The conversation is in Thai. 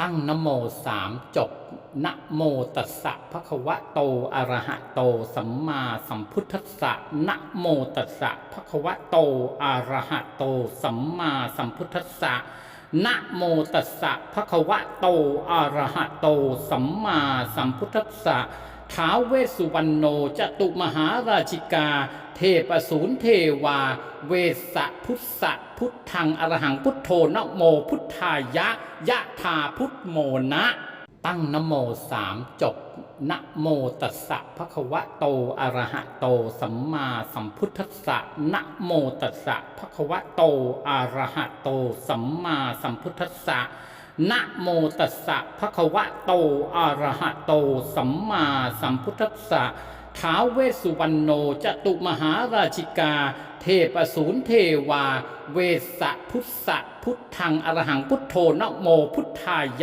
ตั้งนโมสามจบนะโมตัสสะภะคะวะโตอะระหะโต สัมมาสัมพุทธัสสะนะโมตัสสะภะคะวะโตอะระหะโต สัมมาสัมพุทธัสสะ นะโมตัสสะภะคะวะโตอะระหะโต สัมมาสัมพุทธัสสะท้าวเวสุวรรณโนจตุมหาราชิกา เทปสูนเทวา เวสะพุทธะพุทธังอรหังพุทโธนะโมพุทธายะ ยะธาพุทโมนะ ตั้งนโมสามจบนโมตัสสะภะคะวะโตอะระหะโต สัมมาสัมพุทธัสสะนโมตัสสะภะคะวะโตอะระหะโต สัมมาสัมพุทธัสสะนะโมตัสสะภะคะวะโตอะระหะโต สัมมาสัมพุทธัสสะท้าวเวสสุวรรณโนจตุมหาราชิกา เทพสูรเทวา เวสะพุทธะพุทธังอรหังพุทโธนะโมพุทธายะ